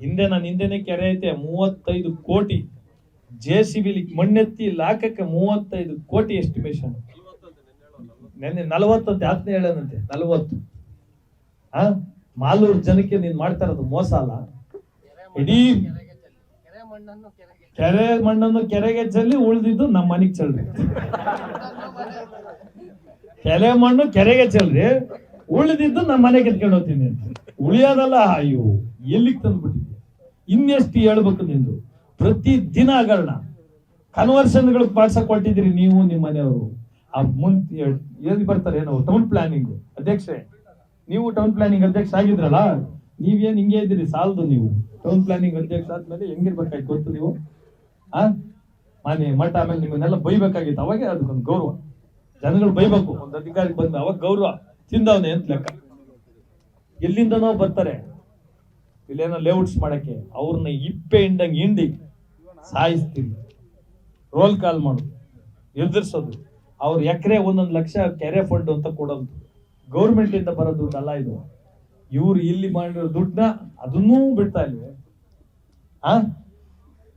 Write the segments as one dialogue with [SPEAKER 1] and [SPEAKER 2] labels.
[SPEAKER 1] ಹಿಂದೆ ನಾನು ಹಿಂದೆನೆ ಕೆರೆ ಐತೆ, ಮೂವತ್ತೈದು ಕೋಟಿ. ಜೆ ಸಿ ಬಿಲಿ ಮಣ್ಣೆತ್ತಿ ಲಾಕಕ್ಕೆ ಮೂವತ್ತೈದು ಕೋಟಿ ಎಸ್ಟಿಮೇಷನ್ ನೆನ್ನೆ ನಲವತ್ತಂತೆ ಆತ್ನೇ ಹೇಳನಂತೆ ನಲವತ್ತು. ಹಾ ಮಾಲೂರು ಜನಕ್ಕೆ ನೀನ್ ಮಾಡ್ತಾ ಮೋಸ ಅಲ್ಲ? ಇಡೀ ಕೆರೆ ಮಣ್ಣನ್ನು ಕೆರೆಗೆ ಚೆಲ್ಲಿ ಉಳಿದಿದ್ದು ನಮ್ಮ ಮನೆಗೆ ಚೆಲ್ರಿ ಕೆರೆ ಮಣ್ಣು ಕೆರೆಗೆ ಚೆಲ್ರಿ ಉಳಿದಿದ್ದು ನಮ್ಮ ಮನೆಗೆ ಎತ್ಕೊಂಡು ಹೋಗ್ತೀನಿ ಉಳಿಯೋದಲ್ಲ, ಅಯ್ಯೋ, ಎಲ್ಲಿಗೆ ತಂದ್ಬಿಟ್ಟಿದ್ಯಾ ಇನ್ನೆಷ್ಟು ಹೇಳ್ಬೇಕು ನಿಂದು ಪ್ರತಿ ದಿನ ಹಗರಣ ಕನ್ವರ್ಷನ್ಗಳು ಪಾಡ್ಸಕ್ ನೀವು ನಿಮ್ಮ ಮನೆಯವರು. ಆ ಮುಂದೆ ಎಲ್ಲಿ ಬರ್ತಾರೆ ಏನೋ ಟೌನ್ ಪ್ಲಾನಿಂಗ್ ಅಧ್ಯಕ್ಷರೇ, ನೀವು ಟೌನ್ ಪ್ಲಾನಿಂಗ್ ಅಧ್ಯಕ್ಷ ಆಗಿದ್ರಲ್ಲ, ನೀವೇನ್ ಹಿಂಗೆ ಇದ್ದೀರಿ? ಸಾಲದು ನೀವು. ಟೌನ್ ಪ್ಲಾನಿಂಗ್ ಅಧ್ಯಕ್ಷ ಆದ್ಮೇಲೆ ಹೆಂಗಿರ್ಬೇಕಾಯ್ತು ಗೊತ್ತು ನೀವು? ಆ? ಮನೆ ಮಠ ಆಮೇಲೆ ನಿಮ್ಮನ್ನೆಲ್ಲ ಬೈಬೇಕಾಗಿತ್ತು. ಅವಾಗ ಅದಕ್ಕೊಂದು ಗೌರವ. ಜನಗಳು ಬೈಬೇಕು. ಒಂದು ಅಧಿಕಾರಿ ಬಂದ ಅವಾಗ ಗೌರವ. ತಿಂದವನೇ ಅಂತ ಲೆಕ್ಕ. ಎಲ್ಲಿಂದನೋ ಬರ್ತಾರೆ. ಇಲ್ಲೇನೋ ಲೇಔಟ್ಸ್ ಮಾಡಕ್ಕೆ ಅವ್ರನ್ನ ಇಪ್ಪೆ ಹಿಂಡಂಗೆ ಹಿಂಡಿ ಸಾಯಿಸ್ತೀವಿ ರೋಲ್ ಕಾಲ್ ಮಾಡೋದು ಎದುರಿಸೋದು. ಅವ್ರ ಎಕರೆ ಒಂದೊಂದು ಲಕ್ಷ ಕೆರೆ ಫಂಡ್ ಅಂತ ಕೊಡೋದು. ಗೌರ್ಮೆಂಟಿಂದ ಬರೋ ದುಡ್ಡು ಅಲ್ಲ ಇದು. ಇವ್ರು ಇಲ್ಲಿ ಮಾಡಿರೋ ದುಡ್ಡನ್ನ ಅದನ್ನೂ ಬಿಡ್ತಾ ಇಲ್ವೇ? ಆ?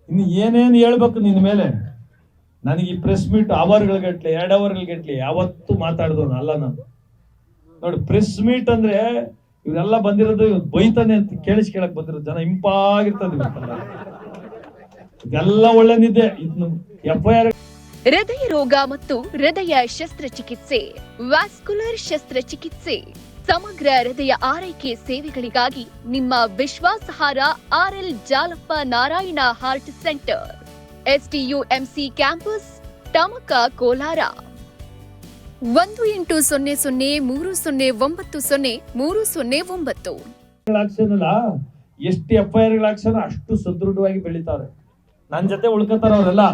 [SPEAKER 1] ಇನ್ನು ಏನೇನು ಹೇಳ್ಬೇಕು ನಿನ್ನ ಮೇಲೆ? ನನಗೆ ಈ ಪ್ರೆಸ್ ಮೀಟ್ ಅವರ್ಗಳಗಟ್ಲೆ ಎರಡು ಅವರ್ಗಳಿಗಟ್ಲೆ ಯಾವತ್ತೂ ಮಾತಾಡ್ದವನು ಅಲ್ಲ ನಾನು. ನೋಡಿ ಪ್ರೆಸ್ ಮೀಟ್ ಅಂದ್ರೆ ಇವರೆಲ್ಲ ಬಂದಿರೋದು ಬೈತಾನೆ ಅಂತ ಕೇಳಿಸ್ಕೇಳಕ್ ಬಂದಿರೋದು ಜನ ಇಂಪಾಗಿರ್ತದೆ. ಇದೆಲ್ಲ ಒಳ್ಳೆ ನಿದ್ದೆ. ಎಫ್ ಐ ಆರ್
[SPEAKER 2] ಹೃದಯ ರೋಗ ಮತ್ತು ಹೃದಯ ಶಸ್ತ್ರಚಿಕಿತ್ಸೆ. ವ್ಯಾಸ್ಕುಲರ್ ಶಸ್ತ್ರಚಿಕಿತ್ಸೆ. ಸಮಗ್ರ ಹೃದಯ ಆರೈಕೆ ಸೇವೆಗಳಿಗಾಗಿ ನಿಮ್ಮ ವಿಶ್ವಾಸಹಾರ R L Jalappa Narayana heart centre. SDUMC campus Tamaka Kolar. ಒಂದು ಎಂಟು ಸೊನ್ನೆ ಸೊನ್ನೆ ಮೂರು ಸೊನ್ನೆ ಒಂಬತ್ತು ಸೊನ್ನೆ ಮೂರು ಸೊನ್ನೆ ಒಂಬತ್ತು.
[SPEAKER 1] ಎಷ್ಟು ಎಫ್ ಐ ಅಷ್ಟು ಸದೃಢವಾಗಿ ಬೆಳಿತಾರೆ. ನನ್ನ ಜೊತೆ ಉಳ್ಕೋತಾರ ಅವರೆಲ್ಲ.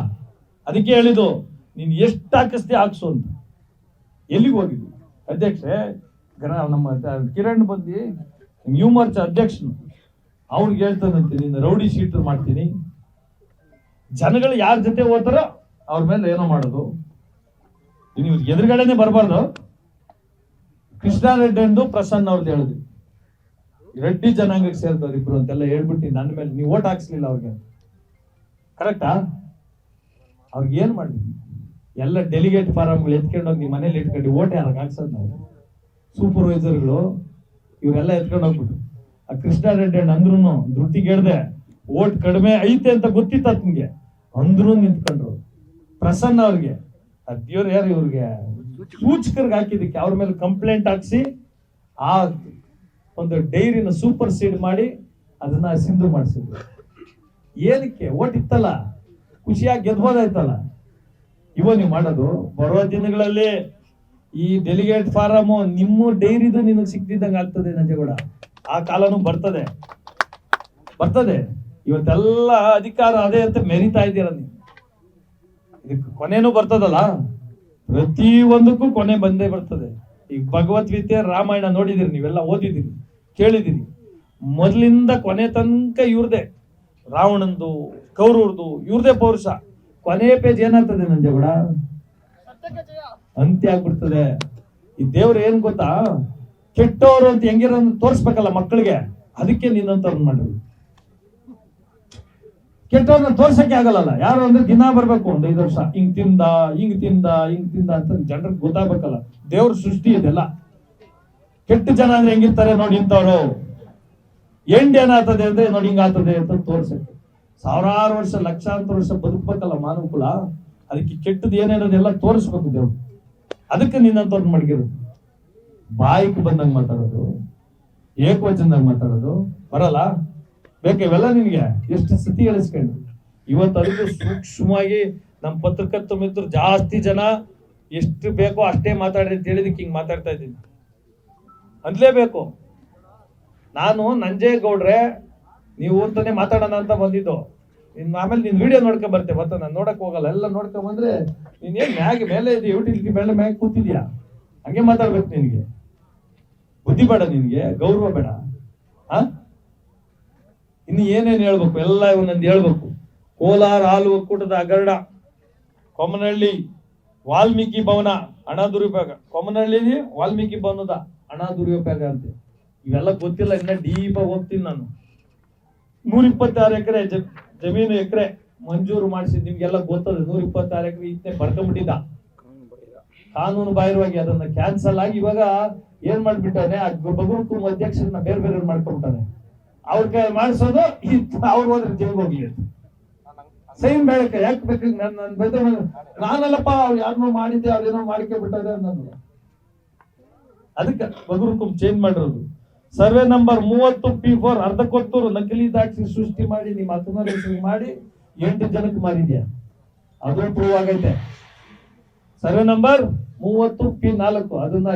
[SPEAKER 1] ಅದಕ್ಕೆ ಹೇಳಿದ್ದು, ನೀನು ಎಷ್ಟು ಹಾಕಿಸ್ತಿ ಹಾಕ್ಸು ಅಂತ. ಎಲ್ಲಿಗೆ ಹೋಗಿದ್ವಿ ಅಧ್ಯಕ್ಷೆ ನಮ್ಮ ಕಿರಣ್ ಬಂದು ನ್ಯೂ ಮಾರ್ಚ್ ಅಧ್ಯಕ್ಷನು. ಅವ್ರಿಗೆ ಹೇಳ್ತಾನಂತೆ ನಿನ್ನ ರೌಡಿ ಶೀಟರ್ ಮಾಡ್ತೀನಿ. ಜನಗಳು ಯಾರ ಜೊತೆ ಹೋಗ್ತಾರೋ ಅವ್ರ ಮೇಲೆ ಏನೋ ಮಾಡೋದು. ನೀವು ಎದುರುಗಡೆನೆ ಬರಬಾರ್ದು. ಕೃಷ್ಣ ರೆಡ್ಡಿ ಎಂದು ಪ್ರಸನ್ನ ಅವ್ರದ್ದು ಹೇಳಿದ್ವಿ ರೆಡ್ಡಿ ಜನಾಂಗಕ್ಕೆ ಸೇರ್ತಾರೆ ಇಬ್ರು ಅಂತೆಲ್ಲ ಹೇಳ್ಬಿಟ್ಟು ನನ್ನ ಮೇಲೆ ನೀವು ಓಟ್ ಹಾಕ್ಸ್ಲಿಲ್ಲ ಅವ್ರಿಗೆ ಕರೆಕ್ಟಾ ಅವ್ರಿಗೆ ಏನ್ ಮಾಡಿದ್ವಿ ಎಲ್ಲ ಡೆಲಿಗೇಟ್ ಫಾರಮ್ಗಳು ಎತ್ಕೊಂಡು ಹೋಗಿ ನಿಮ್ಮ ಮನೇಲಿ ಇಟ್ಕೊಂಡು ಓಟ್ ಯಾರಿಗೆ ಹಾಕ್ಸೋದು ನಾವು? ಸೂಪರ್ವೈಸರ್ಗಳು ಇವರೆಲ್ಲ ಎತ್ಕೊಂಡು ಹೋಗ್ಬಿಟ್ಟು ಆ ಕೃಷ್ಣ ರೆಡ್ಡಿ ಅಣ್ಣ ಅಂದ್ರೂ ಧೃತಿಗೆ ಹೇಳ್ದೆ ಓಟ್ ಕಡಿಮೆ ಐತೆ ಅಂತ ಗೊತ್ತಿತ್ತು ನಿಮ್ಗೆ. ಅಂದ್ರೂ ನಿಂತ್ಕೊಂಡ್ರು. ಪ್ರಸನ್ನ ಅವ್ರಿಗೆ ಅದ್ಯವ್ರು ಯಾರು ಇವ್ರಿಗೆ? ಸೂಚಕರಿಗೆ ಹಾಕಿದ್ದಕ್ಕೆ ಅವ್ರ ಮೇಲೆ ಕಂಪ್ಲೇಂಟ್ ಹಾಕ್ಸಿ, ಆ ಒಂದು ಡೈರಿನ ಸೂಪರ್ ಸೀಡ್ ಮಾಡಿ ಅದನ್ನ ಸಿಂಧು ಮಾಡಿಸಿದ್ರು. ಏನಕ್ಕೆ? ಓಟ್ ಇತ್ತಲ್ಲ? ಖುಷಿಯಾಗಿ ಗೆದ್ಬೋದಾಯ್ತಲ್ಲ ಇವ ನೀವು ಮಾಡೋದು, ಬರುವ ದಿನಗಳಲ್ಲಿ ಈ ಡೆಲಿಗೇಟ್ ಫಾರಮ್ ನಿಮ್ಮ ಡೈರಿದು ನಿನಗೆ ಸಿಕ್ತಿದ್ದಂಗೆ ಆಗ್ತದೆ ನಂಜೇಗೌಡ ಆ ಕಾಲನೂ ಬರ್ತದೆ. ಬರ್ತದೆ. ಇವತ್ತೆಲ್ಲ ಅಧಿಕಾರ ಅದೇ ಅಂತ ಮೆರಿತಾ ಇದ್ದೀರ ನೀವು? ಇದಕ್ಕೆ ಕೊನೆನೂ ಬರ್ತದಲ್ಲ? ಪ್ರತಿ ಒಂದಕ್ಕೂ ಕೊನೆ ಬಂದೇ ಬರ್ತದೆ. ಈಗ ಭಗವದ್ಗೀತೆ ರಾಮಾಯಣ ನೋಡಿದಿರಿ, ನೀವೆಲ್ಲ ಓದಿದಿರಿ, ಕೇಳಿದಿರಿ. ಮೊದಲಿಂದ ಕೊನೆ ತನಕ ಇವ್ರದೇ. ರಾವಣಂದು ಕೌರವ್ರದು ಇವ್ರದೇ ಪೌರುಷ. ಕೊನೆ ಪೇಜ್ ಏನಾಗ್ತದೆ ನಂಜೇಗೌಡ? ಅಂತ್ಯ ಆಗ್ಬಿಡ್ತದೆ. ಈ ದೇವ್ರ ಏನ್ ಗೊತ್ತಾ? ಕೆಟ್ಟವರು ಅಂತ ಹೆಂಗಿರೋ ತೋರಿಸ್ಬೇಕಲ್ಲ ಮಕ್ಕಳಿಗೆ? ಅದಕ್ಕೆ ನಿನ್ನಂತವ್ರನ್ನ ಮಾಡಿದ್ರು ಕೆಟ್ಟವ್ರನ್ನ ತೋರ್ಸಕ್ಕೆ ಆಗಲ್ಲ ಯಾರು ಅಂದ್ರೆ ದಿನ ಬರ್ಬೇಕು, ಒಂದು ಐದು ವರ್ಷ. ಹಿಂಗ್ ತಿಂದ ಹಿಂಗ್ ತಿಂದ ಹಿಂಗ್ ತಿಂದ ಅಂತ ಜನರಿಗೆ ಗೊತ್ತಾಗ್ಬೇಕಲ್ಲ. ದೇವ್ರ ಸೃಷ್ಟಿ ಇದೆಲ್ಲ. ಕೆಟ್ಟ ಜನ ಅಂದ್ರೆ ಹೆಂಗಿರ್ತಾರೆ ನೋಡಿ ಇಂಥವ್ರು. ಎಂಡ್ ಏನಾಗ್ತದೆ ಅಂದ್ರೆ ನೋಡಿ ಹಿಂಗ್ ಆಗ್ತದೆ ಅಂತ ತೋರ್ಸಕ್ಕೆ. ಸಾವಿರಾರು ವರ್ಷ, ಲಕ್ಷಾಂತರ ವರ್ಷ ಬದುಕ್ಬೇಕಲ್ಲ ಮಾನವ ಕುಲ. ಅದಕ್ಕೆ ಕೆಟ್ಟದ್ದು ಏನೇನದೆಲ್ಲ ತೋರಿಸ್ಬೇಕು ದೇವ್ರು. ಅದಕ್ಕೆ ನಿನ್ನಂತವ್ರನ್ನ ಮಡಗಿರೋದು ಬಾಯಿಗೆ ಬಂದಂಗೆ ಮಾತಾಡೋದು, ಏಕವಚನದಾಗ ಮಾತಾಡೋದು, ಬರಲ್ಲ? ಬೇಕು ಇವೆಲ್ಲ ನಿನ್ಗೆ ಎಷ್ಟು ಸತಿ ಹೇಳಿಸ್ಕೊಂಡು. ಇವತ್ತು ಅದಕ್ಕೆ ಸೂಕ್ಷ್ಮವಾಗಿ ನಮ್ಮ ಪತ್ರಕರ್ತ ಮಿತ್ರರು ಜಾಸ್ತಿ ಜನ ಎಷ್ಟು ಬೇಕೋ ಅಷ್ಟೇ ಮಾತಾಡ್ರಿ ಅಂತ ಹೇಳಿದಕ್ಕೆ ಹಿಂಗೆ ಮಾತಾಡ್ತಾ ಇದ್ದೀನಿ. ಅನ್ಲೇಬೇಕು ನಾನು ನಂಜೇಗೌಡ್ರೆ ನೀವು ಅಂತಾನೆ ಮಾತಾಡೋಣ ಅಂತ ಬಂದಿದ್ದು. ಇನ್ ಆಮೇಲೆ ನೀನು ವಿಡಿಯೋ ನೋಡ್ಕೊಂಡ್ ಬರ್ತೆ ಮತ್ತೆ ನಾನು ನೋಡಕ್ ಹೋಗಲ್ಲ. ಎಲ್ಲ ನೋಡ್ಕೊಂಡ್ ಬಂದ್ರೆ ನೀನ್ ಏನ್ ಮ್ಯಾಗ ಮೇಲೆ ಇದೆ ಯೂಟಿಲಿಟಿ ಮೇಲೆ ಮ್ಯಾಗ ಕೂತಿದ್ಯಾ? ಹಂಗೆ ಮಾತಾಡ್ಬೇಕು ನಿನಗೆ. ಬುದ್ಧಿ ಬೇಡ ನಿನಗೆ. ಗೌರವ ಬೇಡ. ಇನ್ನು ಏನೇನು ಹೇಳ್ಬೇಕು? ಎಲ್ಲ ಇವನೊಂದು ಹೇಳ್ಬೇಕು. ಕೋಲಾರ ಹಾಲು ಒಕ್ಕೂಟದ ಅಗರ್ಡ ಕೊಮ್ಮನಹಳ್ಳಿ ವಾಲ್ಮೀಕಿ ಭವನ, ಹಣ ದುರುಪಯೋಗ. ಕೊಮ್ಮನಹಳ್ಳಿ ವಾಲ್ಮೀಕಿ ಭವನದ ಹಣ ದುರುಪಯೋಗ ಅಂತ. ಇವೆಲ್ಲ ಗೊತ್ತಿಲ್ಲ, ಇನ್ನ ಡೀಪ್ ಹೋಗ್ತೀನಿ ನಾನು. ನೂರ ಇಪ್ಪತ್ತಾರು ಎಕರೆ ಜಮೀನು ಎಕರೆ ಮಂಜೂರು ಮಾಡಿಸಿ ನಿಮ್ಗೆಲ್ಲ ಗೊತ್ತದ ನೂರ ಇಪ್ಪತ್ತಾರು ಎಕರೆ ಇತ್ತೆ ಬರ್ಕೊಂಡ್ಬಿಟ್ಟಿದ್ದ ಕಾನೂನು ಬಾಹಿರವಾಗಿ ಅದನ್ನ ಕ್ಯಾನ್ಸಲ್ ಆಗಿ ಇವಾಗ ಏನ್ ಮಾಡ್ಬಿಟ್ಟಾನೆ, ಆ ಅಧ್ಯಕ್ಷರನ್ನ ಬೇರೆ ಬೇರೆ ಮಾಡ್ಕೊಂಡ್ಬಿಟ್ಟಾನೆ ಅವ್ರ ಕೈ ಮಾಡಿಸೋದು ಅವ್ರು ಹೋದ್ರೆ ಜೈಲ್ಗೆ ಹೋಗ್ಲಿ ಸೈನ್ ಬೇಡಕ್ಕ ಯಾಕೆ ಬೇಕು ನನ್ನ ನನ್ನ ನಾನಲ್ಲಪ್ಪ, ಅವ್ರು ಯಾರನ್ನೋ ಮಾಡಿದ್ದೆ ಅವ್ರೇನೋ ಮಾಡಿಕೆ ಬಿಟ್ಟದೆ ಅನ್ನೋದು. ಅದಕ್ಕೆ ಬಗುರುಕುಂ ಚೇಂಜ್ ಮಾಡಿರೋದು. ಸರ್ವೆ ನಂಬರ್ ಮೂವತ್ತು ಪಿ ಫೋರ್ ಅರ್ಧ ಕೊತ್ತೂರು ನಕಲಿ ದಾಕ್ಷಿ ಸೃಷ್ಟಿ ಮಾಡಿ ನಿಮ್ಮ ಹತ್ತನೇ ಮಾಡಿ, ಎಂಟು ಜನಕ್ಕೆ ಮಾರಿದ್ಯಾ? ಅದು ಪ್ರೂವ್ ಆಗೈತೆ. ಸರ್ವೆ ನಂಬರ್ ಮೂವತ್ತು ಪಿ ನಾಲ್ಕು, ಅದನ್ನ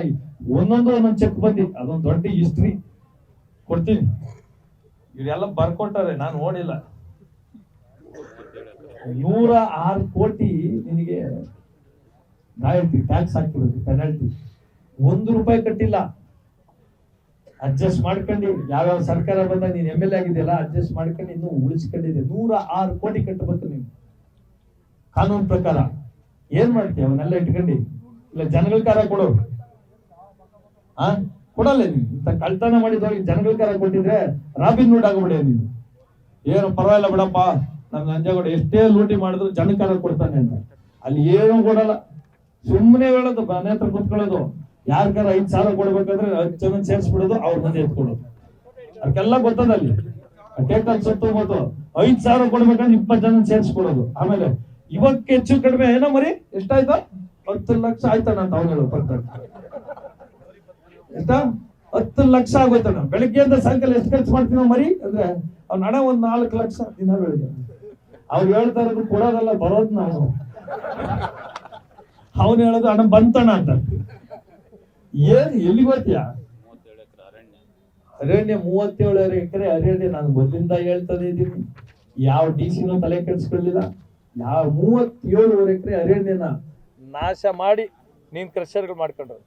[SPEAKER 1] ಒಂದೊಂದು ಒಂದೊಂದು ಚೆಕ್ ಬಂದಿತ್ತು ಅದೊಂದು ದೊಡ್ಡ ಹಿಸ್ಟ್ರಿ ಕೊಡ್ತೀನಿ. ಇವರೆಲ್ಲ ಬರ್ಕೊಟ್ಟಾರೆ ನಾನು ನೋಡಿಲ್ಲ ನೂರ ಆರು ಕೋಟಿ ನಿನಗೆ ರಾಯಲ್ಟಿ ಟ್ಯಾಕ್ಸ್ ಹಾಕಿರೋದು ಪೆನಾಲ್ಟಿ ಒಂದು ರೂಪಾಯಿ ಕಟ್ಟಿಲ್ಲ. ಅಡ್ಜಸ್ಟ್ ಮಾಡ್ಕೊಂಡು, ಯಾವ್ಯಾವ ಸರ್ಕಾರ ಬಂದ ನೀನ್ ಎಂ ಎಲ್ ಎ ಆಗಿದೆಯಲ್ಲ ಅಡ್ಜಸ್ಟ್ ಮಾಡ್ಕೊಂಡು ಇನ್ನು ಉಳಿಸ್ಕೊಂಡಿದೆ ನೂರ ಆರು ಕೋಟಿ ಕಟ್ಟಬೇಕು ನೀನು. ಕಾನೂನು ಪ್ರಕಾರ. ಏನ್ ಮಾಡ್ತೀಯ? ಅವನ್ನೆಲ್ಲ ಇಟ್ಕೊಂಡು. ಇಲ್ಲ ಜನಗಳ ಕಾರ ಕೊಡು. ಆ? ಕೊಡಲ್ಲ ನೀನು. ಇಂಥ ಕಳ್ತನ ಮಾಡಿದವ್ರಿಗೆ ಜನಗಳ ಕರ ಕೊಟ್ಟಿದ್ರೆ ರಾಬಿನ್ ಹುಡ್ ಆಗ್ಬಿಡೆ ನೀನು. ಏನು ಪರವಾಗಿಲ್ಲ ಬಿಡಪ್ಪ ನಮ್ಮ ನಂಜೇಗೌಡ ಎಷ್ಟೇ ಲೂಟಿ ಮಾಡಿದ್ರು ಜನಕರ ಕೊಡ್ತಾನೆ ಅಂತ. ಅಲ್ಲಿ ಏನು ಕೊಡಲ್ಲ. ಸುಮ್ಮನೆ ಹೇಳೋದು, ಮನೆ ಹತ್ರ ಕುತ್ಕೊಳ್ಳೋದು. ಯಾರ್ಗಾರ ಐದ್ ಸಾವಿರ ಕೊಡ್ಬೇಕಾದ್ರೆ ಹತ್ತು ಜನ ಸೇರ್ಸ್ಬಿಡೋದು, ಅವ್ರ ಮನೆ ಎತ್ಕೊಡೋದು ಅದಕ್ಕೆಲ್ಲ ಗೊತ್ತದ ಅಲ್ಲಿ. ಟೇಕಲ್ ಸತ್ತು ಐದ್ ಸಾವಿರ ಕೊಡ್ಬೇಕಂದ್ರೆ ಇಪ್ಪತ್ತು ಜನ ಸೇರ್ಸ್ಕೊಡೋದು ಆಮೇಲೆ ಇವಕ್ಕೆ ಹೆಚ್ಚು ಕಡಿಮೆ ಏನೋ ಮರಿ? ಎಷ್ಟಾಯ್ತು? ಹತ್ತು ಲಕ್ಷ ಆಯ್ತಾನ ಅಂತ ಅವ್ನು ಹೇಳೋ ಬರ್ತಾರೆ ಎಷ್ಟ ಹತ್ತು ಲಕ್ಷ ಆಗೋಯ್ತಣ್ಣ ಬೆಳಗ್ಗೆಯಿಂದ ಸಾಯಂಕಾಲ ಎಷ್ಟು ಖರ್ಚು ಮಾಡ್ತೀವಿ ಮರಿ? ಅಂದ್ರೆ ಅವ್ನ ಹಣ ಒಂದ್ ನಾಲ್ಕು ಲಕ್ಷ ದಿನ ಬೆಳಿದ ಅವ್ರು ಹೇಳ್ತಾ ಇರೋದು ಕೊಡೋದಲ್ಲ, ಬರೋದ್ ನಾವು. ಅವನು ಹೇಳೋದು, ಅಣ್ಣ, ಬಂತಣ್ಣ ಅಂತ. ಏನ್ ಎಲ್ಲಿ ಬರ್ತೀಯಾ ಅರಣ್ಯ, ಮೂವತ್ತೇಳು ಎಕರೆ ಅರಣ್ಯ. ನಾನು ಮೊದಲಿಂದ ಹೇಳ್ತಾನೆ ಇದ್ದೀನಿ. ಯಾವ ಡಿ ಸಿನೂ ತಲೆ ಕೆಡಿಸ್ಕೊಳ್ಳಿಲ್ಲ. ಯಾವ ಮೂವತ್ತೇಳುವರೆ ಎಕರೆ ಅರಣ್ಯನ ನಾಶ ಮಾಡಿ ನೀನ್ ಕ್ರಷರ್ಗಳು ಮಾಡ್ಕೊಂಡ್ರು.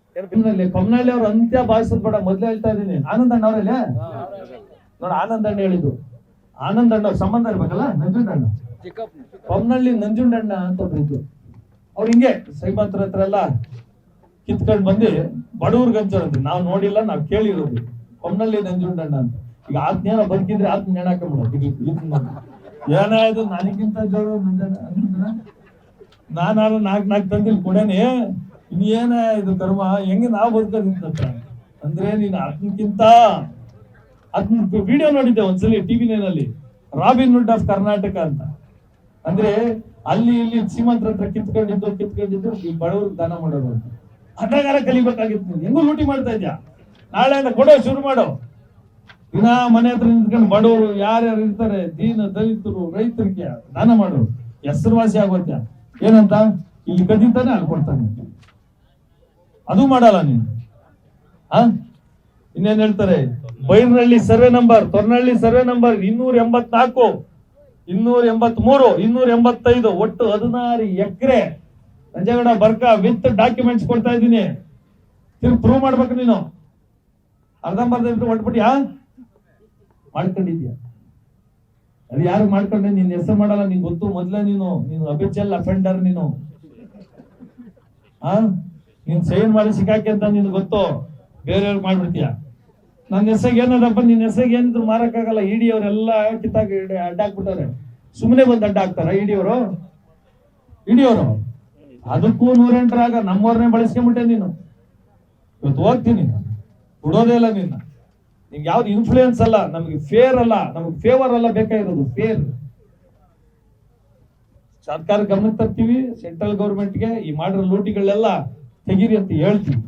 [SPEAKER 1] ಕೊಮ್ಮನಹಳ್ಳಿ ಅವ್ರ ಅಂತ್ಯ ಭಾಷದ ಬೇಡ ಮೊದ್ಲೇ ಹೇಳ್ತಾ ಇದ್ದೀನಿ. ಆನಂದ್ ಅಣ್ಣ ಅವರಲ್ಲೇ ನೋಡ ಆನಂದ್ ಅಣ್ಣ ಹೇಳಿದ್ದು. ಆನಂದ್ ಅಣ್ಣ ಅವ್ರ ಸಂಬಂಧ ಇರ್ಬೇಕಲ್ಲ ನಂಜುಂಡಣ್ಣ ಕೊಮ್ಮನಹಳ್ಳಿ ನಂಜುಂಡಣ್ಣ ಅಂತ ಒಬ್ರು ಇದ್ರು. ಅವ್ರು ಹಿಂಗೆ ಶ್ರೀಮಂತರ ಹತ್ರ ಎಲ್ಲ ಕಿತ್ಕೊಂಡ್ ಬಂದು ಬಡವ್ರ ಗಂಜರಂತ ನಾವು ನೋಡಿಲ್ಲ ನಾವು ಕೇಳಿರೋದು. ಕೊಮ್ಮನಹಳ್ಳಿ ನಂಜುಂಡಣ್ಣ ಅಂತ. ಈಗ ಆತ್ನೇನ ಬದುಕಿದ್ರೆ ಆತ್ಮ ನೆನಾಕೊಂಬಿಡೋದು ಏನಾಯ್ತು? ನನಗಿಂತ ಜೋರು ನಂಜಣ್ಣ? ನಾನು ನಾಲ್ಕು ನಾಲ್ಕು ತಂದಿಲ್ಲ ಕೊಡೇನೆ. ಇನ್ನೇನ ಇದು ಕರ್ಮ, ಹೆಂಗೆ ನಾವು ಬದುಕೋದಿಂತ ಅಂದ್ರೆ ನೀನು ಅದಕ್ಕಿಂತ ಅದನ್ನ ವಿಡಿಯೋ ನೋಡಿದ್ದೆ ಒಂದ್ಸಲಿ ಟಿವಿ ನಲ್ಲಿ ರಾಬಿನ್ ಹುಡ್ ಆಫ್ ಕರ್ನಾಟಕ ಅಂತ. ಅಂದ್ರೆ ಅಲ್ಲಿ ಇಲ್ಲಿ ಸೀಮಂತರ ಹತ್ರ ಕಿತ್ಕೊಂಡಿದ್ದು ಕಿತ್ಕೊಂಡಿದ್ದು ಈ ಬಡವ್ರಿಗೆ ದಾನ ಮಾಡೋರು ಅಂತ. ಅಡ್ಡಗಾರ ಕಲಿಬೇಕಾಗಿತ್ತು ನೀನು. ಹೆಂಗೂ ಲೂಟಿ ಮಾಡ್ತಾ ಇದ್ಯಾ? ಅಂತ ಕೊಡೋ ಶುರು ಮಾಡೋ. ದಿನ ಮನೆ ಹತ್ರ ನಿಂತ್ಕೊಂಡು ಬಡವರು ಯಾರ್ಯಾರು ಇರ್ತಾರೆ, ದೀನ, ದಲಿತರು, ರೈತರಿಗೆ ದಾನ ಮಾಡೋರು ಹೆಸರುವಾಸಿ ಆಗೋತ್ಯ ಏನಂತ? ಇಲ್ಲಿ ಕದೀತಾನೆ ಅಲ್ಲಿ ಕೊಡ್ತಾನೆ. ಅದು ಮಾಡಲ್ಲ ನೀನು. ಆ? ಇನ್ನೇನ್ ಹೇಳ್ತಾರೆ? Byrnahalli survey number, Tornahalli survey number ಇನ್ನೂರ ಎಂಬತ್ನಾಲ್ಕು, ಇನ್ನೂರ ಎಂಬತ್ ಮೂರು ಇನ್ನೂರ ಎಂಬತ್ತೈದು, ಒಟ್ಟು ಹದಿನಾರು ಎಕರೆ. ನಂಜೇಗೌಡ ಬರ್ಕ ವಿತ್ ಡಾಕ್ಯುಮೆಂಟ್ಸ್ ಕೊಡ್ತಾ ಇದ್ದೀನಿ. ತಿರ್ಗಿ ಪ್ರೂವ್ ಮಾಡ್ಬೇಕು ನೀನು. ಅರ್ಧಂಬರ್ಧ ಇಟ್ಟು ಹೊಟ್ಬಿಟ್ಯಾ ಮಾಡ್ಕೊಂಡಿದ್ಯಾ? ಅದು ಯಾರು ಮಾಡ್ಕೊಂಡೆ? ನೀನ್ ಹೆಸರು ಮಾಡಲ್ಲ, ನಿಂಗೆ ಗೊತ್ತು. ಮೊದ್ಲೇ ನೀನು ನೀನು ಅಬಿಚಲ್ ಅಫೆಂಡರ್ ನೀನು. ಆ? ನೀನ್ ಸೈನ್ ಮಾಡಿ ಸಿಕ್ಕಾಕಿ ಅಂತ ನಿನ್ ಗೊತ್ತು? ಬೇರೆಯವ್ರಿಗೆ ಮಾಡ್ಬಿಡ್ತೀಯ? ನನ್ನ ಹೆಸರಿಗೆ ಏನದಪ್ಪ ನಿನ್ನ ಹೆಸರಿಗೆ ಏನಿದ್ರು ಮಾರಕ್ಕಾಗಲ್ಲ. ಇಡಿ ಅವರೆಲ್ಲ ಕಿತ್ತಾಕಿ ಅಡ್ಡ ಹಾಕ್ಬಿಟ್ಟವ್ರೆ ಸುಮ್ಮನೆ ಬಂದು ಅಡ್ಡ ಹಾಕ್ತಾರ ಇಡಿಯವರು? ಇಡಿಯವರು? ಅದಕ್ಕೂ ನೂರೆಂಟರಾಗ ನಮ್ಮವ್ರನ್ನೇ ಬಳಸ್ಕೊಂಡ್ಬಿಟ್ಟೆ ನೀನು. ಇವತ್ತು ಹೋಗ್ತೀನಿ. ಬಿಡೋದೇ ಇಲ್ಲ ನಿನ್ನ. ನಿಮ್ಗೆ ಯಾವ್ದು ಇನ್ಫ್ಲೂಯೆನ್ಸ್ ಅಲ್ಲ, ನಮ್ಗೆ ಫೇರ್ ಅಲ್ಲ, ನಮ್ಗೆ ಫೇವರ್ ಅಲ್ಲ ಬೇಕಾಗಿರೋದು ಫೇರ್ ಸರ್ಕಾರ ಗಮನಕ್ಕೆ ತರ್ತೀವಿ ಸೆಂಟ್ರಲ್ ಗೌರ್ಮೆಂಟ್ಗೆ ಈ ಮಾಡಿರೋ ಲೂಟಿಗಳೆಲ್ಲ ತೆಗೀರಿ ಅಂತ ಹೇಳ್ತೀವಿ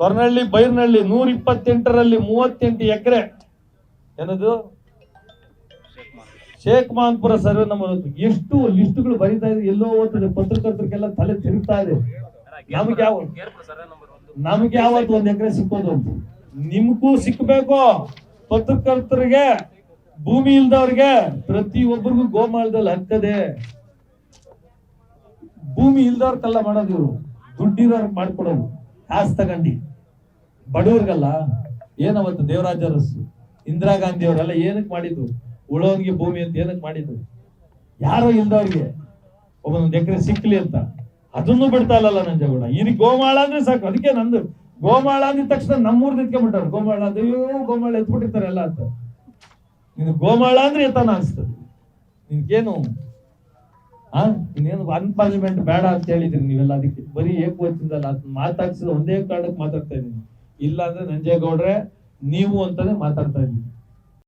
[SPEAKER 1] ತೊರನಹಳ್ಳಿ ಬೈರ್ನಹಳ್ಳಿ ನೂರ ಇಪ್ಪತ್ತೆಂಟರಲ್ಲಿ ಮೂವತ್ತೆಂಟು ಎಕರೆ ಏನದು? ಶೇಖ್ ಮಹಾನ್ಪುರ ಸರ್ವೆ ನಮ್ಮ ಎಷ್ಟು ಲಿಸ್ಟ್ಗಳು ಬರೀತಾ ಇದೆ, ಎಲ್ಲೋ ಓದ್ತದೆ ಪತ್ರಕರ್ತರಿಗೆಲ್ಲ ತಲೆ ತಿರುಗ್ತಾ ಇದೆ. ನಮ್ಗೆ ಯಾವ ನಮ್ಗೆ ಯಾವತ್ತು ಒಂದ್ ಎಕರೆ ಸಿಕ್ಕೋದು ನಿಮ್ಗೂ ಸಿಕ್ಬೇಕು. ಪತ್ರಕರ್ತರಿಗೆ, ಭೂಮಿ ಇಲ್ದವ್ರಿಗೆ, ಪ್ರತಿ ಒಬ್ಬರಿಗೂ ಗೋಮಾಳದಲ್ಲಿ ಹಕ್ಕದೆ. ಭೂಮಿ ಇಲ್ದವ್ರಿಗೆಲ್ಲ ಮಾಡೋದು ಇವರು. ದುಡ್ಡಿರೋರ್ಗೆ ಮಾಡ್ಕೊಡೋದು. ಕಾಸು ತಗೊಂಡಿ. ಬಡವ್ರಿಗಲ್ಲ ಏನವತ್ತು ದೇವರಾಜ ಅರಸು ಇಂದಿರಾ ಗಾಂಧಿ ಅವರೆಲ್ಲ ಏನಕ್ಕೆ ಮಾಡಿದ್ರು ಉಳೋನ್ಗೆ ಭೂಮಿ ಅಂತ ಏನಕ್ಕೆ ಮಾಡಿದ್ರು ಯಾರೋ ಇಲ್ದವ್ರಿಗೆ. ಒಬ್ಬೊಂದು ಎಕರೆ ಸಿಕ್ಲಿ ಅಂತ. ಅದನ್ನು ಬಿಡ್ತಾ ಇಲ್ಲಲ್ಲ ನಂಜೇಗೌಡ ಇದು ಗೋಮಾಳ ಅಂದ್ರೆ ಸಾಕು. ಅದಕ್ಕೆ ನಂದು. ಗೋಮಾಳ ಅಂದಿದ ತಕ್ಷಣ ನಮ್ಮೂರ್ ನಿಂತ್ಕೊಂಡ್ಬಿಟ್ಟಾರೆ. ಗೋಮಾಳ ಅಂದ್ರೆ ಗೋಮಾಳ ಎತ್ಬಿಟ್ಟಿರ್ತಾರೆ ಎಲ್ಲ ಅಂತ. ನಿನ್ ಗೋಮಾಳ ಅಂದ್ರೆ ಎತ್ತಾನ ಅನಿಸ್ತದೆ. ನಿನ್ಗೇನು ಆ ಅನ್ ಪಾರ್ಲಿಮೆಂಟ್ ಬೇಡ ಅಂತ ಹೇಳಿದ್ರಿ ನೀವೆಲ್ಲ. ಅದಕ್ಕೆ ಬರೀ ಏಕವಚನದಲ್ಲ ಅದ್ ಮಾತಾಡ್ಸಿದ ಒಂದೇ ಕಾರಣಕ್ಕೆ ಮಾತಾಡ್ತಾ ಇದ್ದೀನಿ. ಇಲ್ಲ ಅಂದ್ರೆ ನಂಜೇಗೌಡ್ರೆ ನೀವು ಅಂತಾನೆ ಮಾತಾಡ್ತಾ ಇದ್ದೀನಿ.